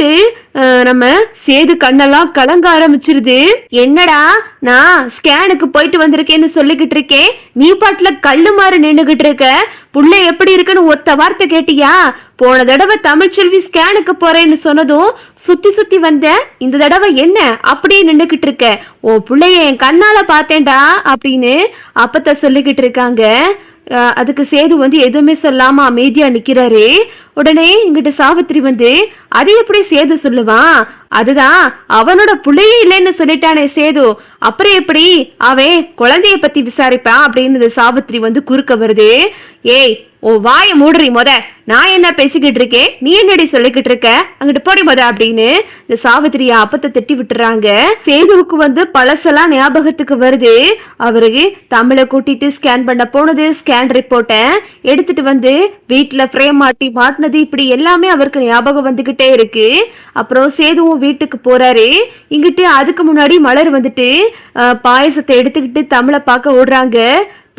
வந்துட்டு நம்ம சேது கண்ணெல்லாம் கலங்க ஆரம்பிச்சிருது. என்னடா நான் ஸ்கேனுக்கு போயிட்டு வந்திருக்கேன்னு சொல்லிக்கிட்டு இருக்கேன். நீ பாட்டுல கல்லு மாறு நின்னுகிட்டு இருக்க. புள்ள எப்படி இருக்குன்னு ஒத்த வார்த்தை கேட்டியா? போன தடவை தமிழ்ச்செல்வி ஸ்கேனுக்கு போறேன்னு சொன்னதும் சுத்தி சுத்தி வந்த இந்த தடவை என்ன? அப்படியே நின்னுகிட்டு இருக்க. ஓ புள்ளைய என் கண்ணால பார்த்தேன்டா அப்படின்னு அப்பத்த சொல்லிக்கிட்டு இருக்காங்க. அதுக்கு சேது வந்து எதுவுமே சொல்லாம அமைதியா நிக்கிறாரு. உடனே இங்கிட்ட சாவித்திரி வந்து அது எப்படி சேது சொல்லுவான் அதுதான் அவனோட புள்ளையே இல்லைன்னு சொல்லிட்டானே சேது. அப்புறம் எப்படி அவன் குழந்தைய பத்தி விசாரிப்பான் அப்படின்னு இந்த சாவித்திரி வந்து குறுக்க வருது. ஏய் ஓ வாய மூடுறி மொத. நான் என்ன பேசிக்கிட்டு இருக்கேன்? நீ என்னடி சொல்லிக்கிட்டு இருக்க? அங்கிட்டு போடி மொத அப்படின்னு இந்த சாவித்திரிய அப்பத்தை திட்டி விட்டுறாங்க. சேதுவுக்கு வந்து பழசெல்லாம் ஞாபகத்துக்கு வருது. அவரு தமிழை கூட்டிட்டு ஸ்கேன் பண்ண போனது ஸ்கேன் ரிப்போர்ட்டை எடுத்துட்டு வந்து வீட்டுல ஃப்ரேம் மாட்டி மாட்டினது இப்படி எல்லாமே அவருக்கு ஞாபகம் வந்துகிட்டே இருக்கு. அப்புறம் சேதுவும் வீட்டுக்கு போறாரு. இங்கிட்டு அதுக்கு முன்னாடி மலர் வந்துட்டு பாயசத்தை எடுத்துக்கிட்டு தமிழை பார்க்க ஓடுறாங்க.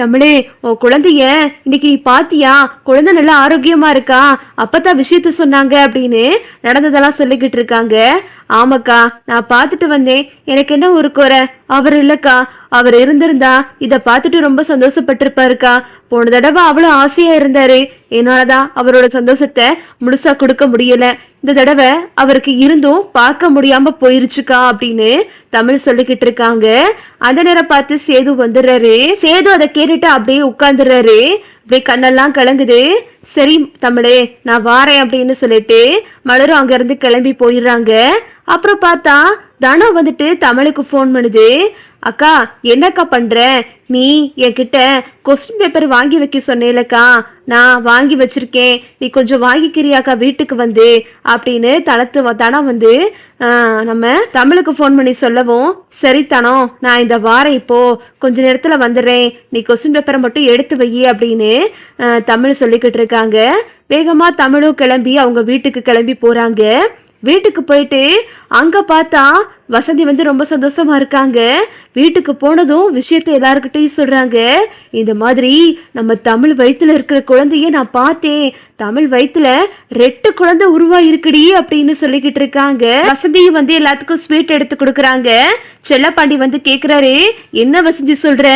தமிழே உன் குழந்தைய இன்னைக்கு நீ பாத்தியா? குழந்தை நல்லா ஆரோக்கியமா இருக்கா? அப்பதான் விஷயத்த சொன்னாங்க அப்படின்னு நடந்ததெல்லாம் சொல்லிக்கிட்டு இருக்காங்க. ஆமாக்கா நான் பார்த்துட்டு வந்தேன். எனக்கு என்ன ஒரு குறை? அவர் இல்லக்கா. அவர் இருந்திருந்தா இத பார்த்துட்டு ரொம்ப சந்தோஷப்பட்டிருப்பாருக்கா. போன தடவை அவ்வளவு ஆசையா இருந்தாரு. என்னாலதான் அவரோட சந்தோஷத்தை முழுசா கொடுக்க முடியல. இந்த தடவை அவருக்கு இருந்தும் பார்க்க முடியாம போயிருச்சுக்கா அப்படின்னு தமிழ் சொல்லிக்கிட்டு இருக்காங்க. அந்த நேரம் பார்த்து சேது வந்துடுறாரு. சேது அதை கேட்டுட்டு அப்படியே உட்கார்ந்துடுறாரு. அப்படியே கண்ணெல்லாம் கலங்குது. சரி தமிழே நான் வாரேன் அப்படின்னு சொல்லிட்டு மலரும் அங்க இருந்து கிளம்பி போயிடுறாங்க. அப்புறம் பார்த்தா தனம் வந்துட்டு தமிழுக்கு ஃபோன் பண்ணுது. அக்கா என்னக்கா பண்ற? நீ என்கிட்ட கொஸ்டின் பேப்பர் வாங்கி வைக்க சொன்னேலக்கா. நான் வாங்கி வச்சிருக்கேன். நீ கொஞ்சம் வாங்கிக்கிறியாக்கா வீட்டுக்கு வந்து? அப்படின்னு தனத்து தனம் வந்து நம்ம தமிழுக்கு ஃபோன் பண்ணி சொல்லவும் சரி தனம் நான் இந்த வாரம் இப்போ கொஞ்ச நேரத்தில் வந்துடுறேன். நீ கொஸ்டின் பேப்பரை மட்டும் எடுத்து வை அப்படின்னு தமிழ் சொல்லிக்கிட்டு இருக்காங்க. வேகமாக தமிழும் கிளம்பி அவங்க வீட்டுக்கு கிளம்பி போகிறாங்க வீட்டுக்கு போயிட்டு அங்கே பார்த்தா வசந்தி வந்து ரொம்ப சந்தோஷமா இருக்காங்க. வீட்டுக்கு போனதும் விஷயத்தை எல்லாருக்கிட்டையும் சொல்றாங்க. இந்த மாதிரி நம்ம தமிழ் வயிற்றுல இருக்கிற குழந்தைய நான் பார்த்தேன். தமிழ் வயிற்றுல ரெட்டு குழந்தை உருவாயிருக்குடி அப்படின்னு சொல்லிக்கிட்டு இருக்காங்க. வசந்தியும் வந்து எல்லாத்துக்கும் ஸ்வீட் எடுத்து கொடுக்குறாங்க. செல்லப்பாண்டி வந்து கேக்குறாரு என்ன வசந்தி சொல்ற?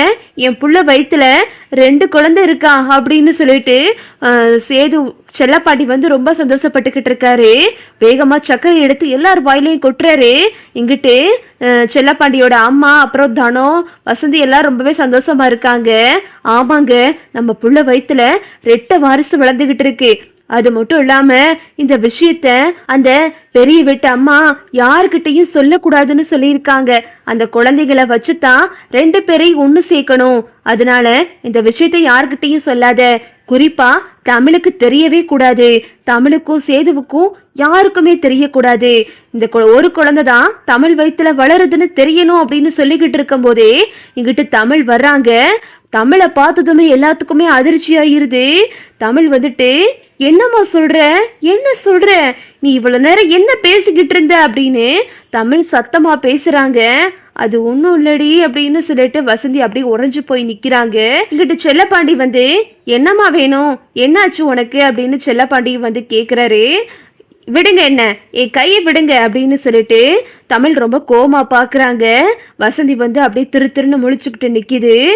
என் புள்ள வயிற்றுல ரெண்டு குழந்தை இருக்கா? அப்படின்னு சொல்லிட்டு சேது செல்லப்பாண்டி வந்து ரொம்ப சந்தோஷப்பட்டுக்கிட்டு இருக்காரு. வேகமா சக்கரை எடுத்து எல்லார் வாயிலையும் கொட்டுறாரு. இங்கிட்டு அஹ், செல்லப்பாண்டியோட அம்மா அப்புறம் தனம் வசந்தி எல்லாம் ரொம்பவே சந்தோஷமா இருக்காங்க. ஆமாங்க நம்ம புள்ள வயித்துல ரெட்ட வாரிசு வளர்ந்துகிட்டு இருக்கு. அது மட்டும் இல்லாம இந்த விஷயத்த அந்த பெரிய வீட்டு அம்மா யாருக்கிட்டையும் சொல்லக்கூடாதுன்னு சொல்லியிருக்காங்க. அந்த குழந்தைகளை வச்சுதான் ரெண்டு பேரையும் ஒன்று சேர்க்கணும். அதனால இந்த விஷயத்த யாருக்கிட்டையும் சொல்லாத. குறிப்பா தமிழுக்கு தெரியவே கூடாது. தமிழுக்கும் சேதுவுக்கும் யாருக்குமே தெரியக்கூடாது. இந்த கு- ஒரு குழந்தை தான் தமிழ் வயிற்றுல வளருதுன்னு தெரியணும் அப்படின்னு சொல்லிக்கிட்டு இருக்கும் போதே இங்கிட்டு தமிழ் வர்றாங்க. தமிழை பார்த்ததுமே எல்லாத்துக்குமே அதிர்ச்சி ஆயிருது தமிழ் வந்துட்டு என்னம்மா சொல்ற? என்ன சொல்ற? நீ இவ்வளவு நேரம் என்ன பேசிக்கிட்டு இருந்த அப்படின்னு தமிழ் சத்தமா பேசுறாங்க. அது ஒன்றும் இல்லடி அப்படின்னு சொல்லிட்டு வசந்தி அப்படியே உறைஞ்சு போய் நிற்கிறாங்க இங்கிட்டு செல்லப்பாண்டி வந்து என்னம்மா வேணும்? என்னாச்சு உனக்கு? அப்படின்னு செல்லப்பாண்டி வந்து கேட்குறாரு விடுங்க என்ன? என் கையை விடுங்க அப்படின்னு சொல்லிட்டு தமிழ் ரொம்ப கோமா பாக்குறாங்க. வசந்தி வந்து அப்படியே திரு திருன்னு முழிச்சுக்கிட்டு நிக்குது.